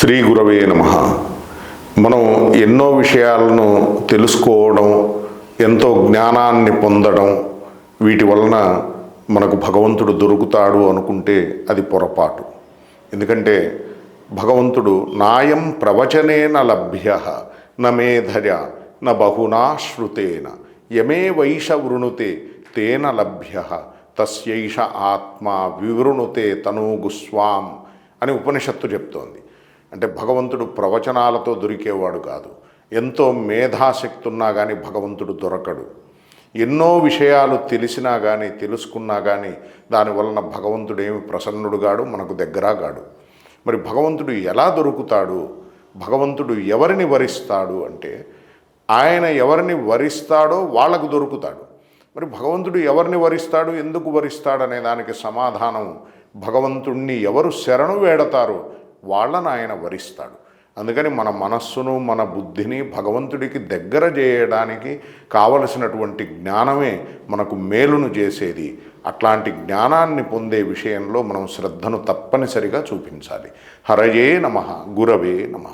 శ్రీ గురవే నమ. మనం ఎన్నో విషయాలను తెలుసుకోవడం ఎంతో జ్ఞానాన్ని పొందడం వీటి వలన మనకు భగవంతుడు దొరుకుతాడు అనుకుంటే అది పొరపాటు. ఎందుకంటే భగవంతుడు నాయం ప్రవచనేన లభ్య నమేధర్య న బహునా శృతేన యమే వైష వృణుతే తేన లభ్య తస్యైష ఆత్మ వివృణుతే తనూగుస్వాం అని ఉపనిషత్తు చెప్తోంది. అంటే భగవంతుడు ప్రవచనాలతో దొరికేవాడు కాదు. ఎంతో మేధాశక్తి ఉన్నా కానీ భగవంతుడు దొరకడు. ఎన్నో విషయాలు తెలిసినా కానీ తెలుసుకున్నా కానీ దానివలన భగవంతుడు ఏమి ప్రసన్నుడుగాడు మనకు దగ్గరగాడు మరి భగవంతుడు ఎలా దొరుకుతాడు? భగవంతుడు ఎవరిని వరిస్తాడు అంటే ఆయన ఎవరిని వరిస్తాడో వాళ్ళకు దొరుకుతాడు. మరి భగవంతుడు ఎవరిని వరిస్తాడు? ఎందుకు వరిస్తాడు అనే దానికి సమాధానం భగవంతుణ్ణి ఎవరు శరణు వేడతారో? వాళ్ళను ఆయన వరిస్తాడు. అందుకని మన మనస్సును మన బుద్ధిని భగవంతుడికి దగ్గర చేయడానికి కావలసినటువంటి జ్ఞానమే మనకు మేలును చేసేది అట్లాంటి జ్ఞానాన్ని పొందే విషయంలో మనం శ్రద్ధను తప్పనిసరిగా చూపించాలి. హరయే నమ గురవే నమ.